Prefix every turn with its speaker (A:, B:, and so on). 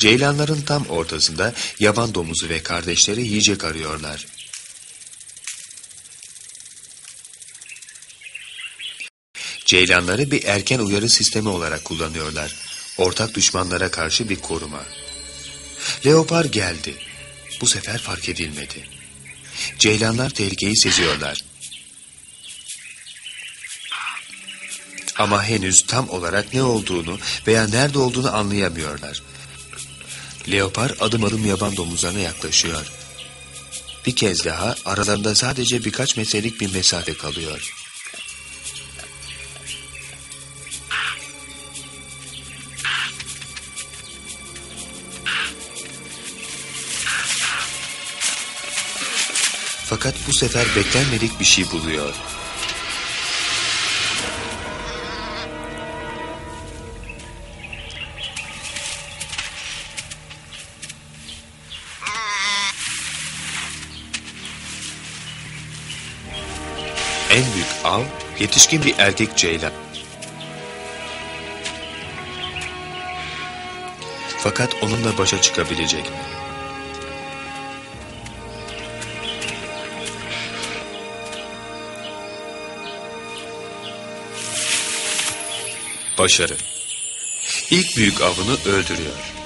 A: Ceylanların tam ortasında yaban domuzu ve kardeşleri yiyecek arıyorlar. Ceylanları bir erken uyarı sistemi olarak kullanıyorlar. Ortak düşmanlara karşı bir koruma. Leopar geldi. Bu sefer fark edilmedi. Ceylanlar tehlikeyi seziyorlar. Ama henüz tam olarak ne olduğunu veya nerede olduğunu anlayamıyorlar. Leopar adım adım yaban domuzlarına yaklaşıyor. Bir kez daha aralarında sadece birkaç metrelik bir mesafe kalıyor. Fakat bu sefer beklenmedik bir şey buluyor. En büyük av yetişkin bir erkek ceylan. Fakat onunla başa çıkabilecek mi? Başarı. İlk büyük avını öldürüyor.